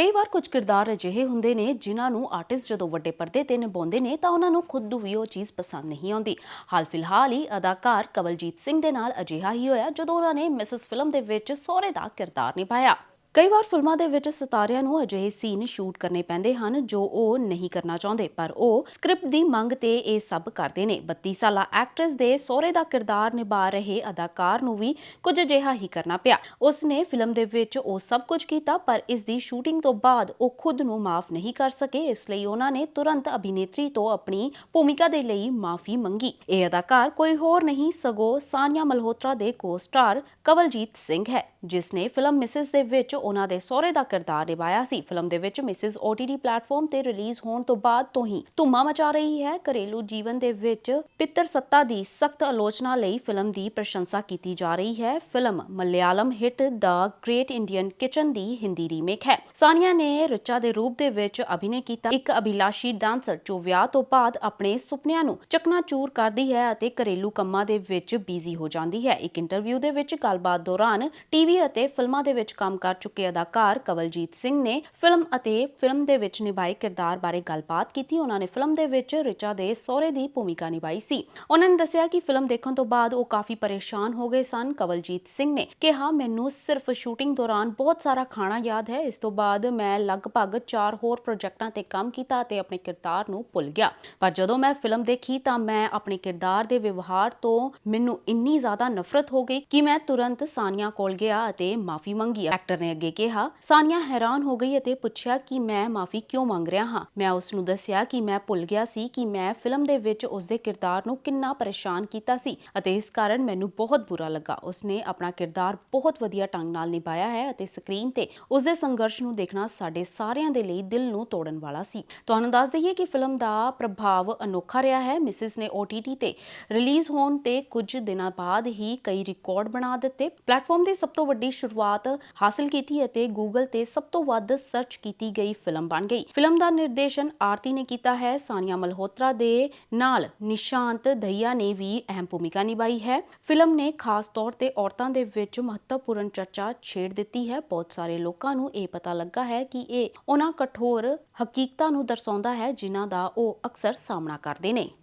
ਕਈ ਵਾਰ ਕੁਝ ਕਿਰਦਾਰ ਅਜਿਹੇ ਹੁੰਦੇ ਨੇ ਜਿਨ੍ਹਾਂ ਨੂੰ ਆਰਟਿਸਟ ਜਦੋਂ ਵੱਡੇ ਪਰਦੇ ਤੇ ਨਿਭਾਉਂਦੇ ਨੇ ਤਾਂ ਉਹਨਾਂ ਨੂੰ ਖੁਦ ਨੂੰ ਵੀ ਉਹ ਚੀਜ਼ ਪਸੰਦ ਨਹੀਂ ਆਉਂਦੀ। ਹਾਲ ਫਿਲਹਾਲ ਹੀ ਅਦਾਕਾਰ ਕਵਲਜੀਤ ਸਿੰਘ ਦੇ ਨਾਲ ਅਜਿਹਾ ਹੀ ਹੋਇਆ ਜਦੋਂ ਉਹਨਾਂ ਨੇ ਮਿਸਿਸ ਫਿਲਮ ਦੇ ਵਿੱਚ ਸਹੁਰੇ ਦਾ ਕਿਰਦਾਰ ਨਿਭਾਇਆ। ਕਈ ਵਾਰ ਫਿਲਮਾਂ ਦੇ ਵਿੱਚ ਸਿਤਾਰਿਆਂ ਨੂੰ ਅਜਿਹੇ ਸੀਨ ਸ਼ੂਟ ਕਰਨੇ ਪੈਂਦੇ ਹਨ ਜੋ ਉਹ ਨਹੀਂ ਕਰਨਾ ਚਾਹੁੰਦੇ, ਪਰ ਉਹ ਸਕ੍ਰਿਪਟ ਦੀ ਮੰਗ ਤੇ ਇਹ ਸਭ ਕਰਦੇ ਨੇ। 32 ਸਾਲਾ ਐਕਟਰੈਸ ਦੇ ਸਹੁਰੇ ਦਾ ਕਿਰਦਾਰ ਨਿਭਾ ਰਹੇ ਅਦਾਕਾਰ ਨੂੰ ਵੀ ਕੁਝ ਅਜਿਹਾ ਹੀ ਕਰਨਾ ਪਿਆ। ਉਸ ਨੇ ਫਿਲਮ ਦੇ ਵਿੱਚ ਉਹ ਸਭ ਕੁਝ ਕੀਤਾ, ਪਰ ਇਸ ਦੀ ਸ਼ੂਟਿੰਗ ਤੋਂ ਬਾਅਦ ਉਹ ਖੁਦ ਨੂੰ ਮਾਫ ਨਹੀਂ ਕਰ ਸਕੇ, ਇਸ ਲਈ ਉਹਨਾਂ ਨੇ ਤੁਰੰਤ ਅਭਿਨੇਤਰੀ ਤੋਂ ਆਪਣੀ ਭੂਮਿਕਾ ਦੇ ਲਈ ਮਾਫੀ ਮੰਗੀ। ਇਹ ਅਦਾਕਾਰ ਕੋਈ ਹੋਰ ਨਹੀਂ, ਸਗੋਂ ਸਾਨੀਆ ਮਲਹੋਤਰਾ ਦੇ ਕੋ-ਸਟਾਰ ਕਵਲਜੀਤ ਸਿੰਘ ਹੈ। ਜਿਸ ਨੇ ਫਿਲਮ ਮਿਸਿਸ ਦੇ ਵਿੱਚ ਉਹਨਾਂ ਦੇ ਸਹੁਰੇ ਦਾ ਕਿਰਦਾਰ ਨਿਭਾਇਆ ਸੀ। ਫਿਲਮ ਦੇ ਵਿੱਚ ਮਿਸਿਸ OTT ਪਲੇਟਫਾਰਮ ਤੇ ਰਿਲੀਜ਼ ਹੋਣ ਤੋਂ ਬਾਅਦ ਤੋਂ ਹੀ ਧੁੰਮਾ ਮਚਾ ਰਹੀ ਹੈ। ਘਰੇਲੂ ਜੀਵਨ ਦੇ ਵਿੱਚ ਪਿੱਤਰ ਸੱਤਾ ਦੀ ਸਖਤ ਆਲੋਚਨਾ ਲਈ ਫਿਲਮ ਦੀ ਪ੍ਰਸ਼ੰਸਾ ਕੀਤੀ ਜਾ ਰਹੀ ਹੈ। ਫਿਲਮ ਮਲਿਆਲਮ ਹਿੱਟ ਦਾ ਗ੍ਰੇਟ ਇੰਡੀਅਨ ਕਿਚਨ ਦੀ ਹਿੰਦੀ ਰੀਮੇਕ ਹੈ। ਸਾਨੀਆ ਨੇ ਰਿਚਾ ਦੇ ਰੂਪ ਦੇ ਵਿੱਚ ਅਭਿਨੈ ਕੀਤਾ। ਇੱਕ ਅਭਿਲਾਸ਼ੀ ਡਾਂਸਰ ਜੋ ਵਿਆਹ ਤੋਂ ਬਾਅਦ ਆਪਣੇ ਸੁਪਨਿਆਂ ਨੂੰ ਚਕਨਾਚੂਰ ਕਰਦੀ ਹੈ ਅਤੇ ਘਰੇਲੂ ਕੰਮਾਂ ਦੇ ਵਿੱਚ ਬਿਜ਼ੀ ਹੋ ਜਾਂਦੀ ਹੈ। ਇੱਕ ਇੰਟਰਵਿਊ ਦੇ ਵਿੱਚ ਗੱਲਬਾਤ ਦੌਰਾਨ ਟੀਵੀ ਅਤੇ ਫਿਲਮਾਂ ਦੇ ਵਿੱਚ ਕੰਮ ਕਰ ਚੁੱਕੇ ਅਦਾਕਾਰ ਕਵਲਜੀਤ ਸਿੰਘ ਨੇ ਫਿਲਮ ਅਤੇ ਫਿਲਮ ਦੇ ਵਿੱਚ ਨਿਭਾਏ ਕਿਰਦਾਰ ਬਾਰੇ ਗੱਲਬਾਤ ਕੀਤੀ। ਉਹਨਾਂ ਨੇ ਫਿਲਮ ਦੇ ਵਿੱਚ ਰਿਚਾ ਦੇ ਸਹੁਰੇ ਦੀ ਭੂਮਿਕਾ ਨਿਭਾਈ ਸੀ। ਉਹਨਾਂ ਨੇ ਦੱਸਿਆ ਕਿ ਫਿਲਮ ਦੇਖਣ ਤੋਂ ਬਾਅਦ ਉਹ ਕਾਫੀ ਪਰੇਸ਼ਾਨ ਹੋ ਗਏ ਸਨ। ਕਵਲਜੀਤ ਸਿੰਘ ਨੇ ਕਿਹਾ, ਮੈਨੂੰ ਸਿਰਫ ਸ਼ੂਟਿੰਗ ਦੌਰਾਨ ਬਹੁਤ ਸਾਰਾ ਖਾਣਾ ਯਾਦ ਹੈ। ਇਸ ਤੋਂ ਬਾਅਦ ਮੈਂ ਲਗਭਗ 4 ਹੋਰ ਪ੍ਰੋਜੈਕਟਾਂ ਤੇ ਕੰਮ ਕੀਤਾ ਅਤੇ ਆਪਣੇ ਕਿਰਦਾਰ ਨੂੰ ਭੁੱਲ ਗਿਆ। ਪਰ ਜਦੋਂ ਮੈਂ ਫਿਲਮ ਦੇਖੀ ਤਾਂ ਮੈਂ ਆਪਣੇ ਕਿਰਦਾਰ ਦੇ ਵਿਵਹਾਰ ਤੋਂ ਮੈਨੂੰ ਇੰਨੀ ਜ਼ਿਆਦਾ ਨਫ਼ਰਤ ਹੋ ਗਈ ਕਿ ਮੈਂ ਤੁਰੰਤ ਸਾਨੀਆ ਕੋਲ ਗਿਆ ਅਤੇ ਮਾਫੀ ਮੰਗੀ। ਐਕਟਰ ਨੇ ਅੱਗੇ ਕਿਹਾ, ਸਾਨੀਆ ਹੈਰਾਨ ਹੋ ਗਈ ਅਤੇ ਪੁੱਛਿਆ ਕਿ ਮੈਂ ਮਾਫੀ ਕਿਉਂ ਮੰਗ ਰਿਹਾ ਹਾਂ? ਮੈਂ ਉਸ ਨੂੰ ਦੱਸਿਆ ਕਿ ਮੈਂ ਭੁੱਲ ਗਿਆ ਸੀ ਕਿ ਮੈਂ ਫਿਲਮ ਦੇ ਵਿੱਚ ਉਸ ਦੇ ਕਿਰਦਾਰ ਨੂੰ ਕਿੰਨਾ ਪਰੇਸ਼ਾਨ ਕੀਤਾ ਸੀ ਅਤੇ ਇਸ ਕਾਰਨ ਮੈਨੂੰ ਬਹੁਤ ਬੁਰਾ ਲੱਗਾ। ਉਸ ਨੇ ਆਪਣਾ ਕਿਰਦਾਰ ਬਹੁਤ ਵਧੀਆ ਢੰਗ ਨਾਲ ਨਿਭਾਇਆ ਹੈ ਅਤੇ ਸਕਰੀਨ ਤੇ ਉਸ ਦੇ ਸੰਘਰਸ਼ ਨੂੰ ਦੇਖਣਾ ਸਾਡੇ ਸਾਰਿਆਂ ਦੇ ਲਈ ਦਿਲ ਨੂੰ ਤੋੜਨ ਵਾਲਾ ਸੀ। ਤੁਹਾਨੂੰ ਦੱਸ ਦਈਏ ਕਿ ਫਿਲਮ ਦਾ ਪ੍ਰਭਾਵ ਅਨੋਖਾ ਰਿਹਾ ਹੈ। ਮਿਸਿਸ ਨੇ OTT ਤੇ ਰਿਲੀਜ਼ ਹੋਣ ਤੇ ਕੁਝ ਦਿਨਾਂ ਬਾਅਦ ਹੀ ਕਈ ਰਿਕਾਰਡ ਬਣਾ ਦਿੱਤੇ। ਪਲੇਟਫਾਰਮ ਦੇ ਸਭ ਤੋਂ ਵੱਡੀ ਸ਼ੁਰੂਆਤ ਹਾਸਲ ਕੀਤੀ ਅਤੇ ਗੂਗਲ ਤੇ ਸਭ ਤੋਂ ਵੱਧ ਸਰਚ ਕੀਤੀ ਗਈ ਫਿਲਮ ਬਣ ਗਈ। ਫਿਲਮ ਦਾ ਨਿਰਦੇਸ਼ਨ ਆਰਤੀ ਨੇ ਕੀਤਾ ਹੈ। ਸਾਨੀਆ ਮਲਹੋਤਰਾ ਦੇ ਨਾਲ ਨਿਸ਼ਾਂਤ ਦਹੀਆ ਨੇ ਵੀ ਅਹਿਮ ਭੂਮਿਕਾ ਨਿਭਾਈ ਹੈ। ਫਿਲਮ ਨੇ ਖਾਸ ਤੌਰ ਤੇ ਔਰਤਾਂ ਦੇ ਵਿੱਚ ਮਹੱਤਵਪੂਰਨ ਚਰਚਾ ਛੇੜ ਦਿੱਤੀ ਹੈ। ਬਹੁਤ ਸਾਰੇ ਲੋਕਾਂ ਨੂੰ ਇਹ ਪਤਾ ਲੱਗਾ ਹੈ ਕਿ ਇਹ ਉਹਨਾਂ ਕਠੋਰ ਹਕੀਕਤਾਂ ਨੂੰ ਦਰਸਾਉਂਦਾ ਹੈ ਜਿਨ੍ਹਾਂ ਦਾ ਉਹ ਅਕਸਰ ਸਾਹਮਣਾ ਕਰਦੇ ਨੇ।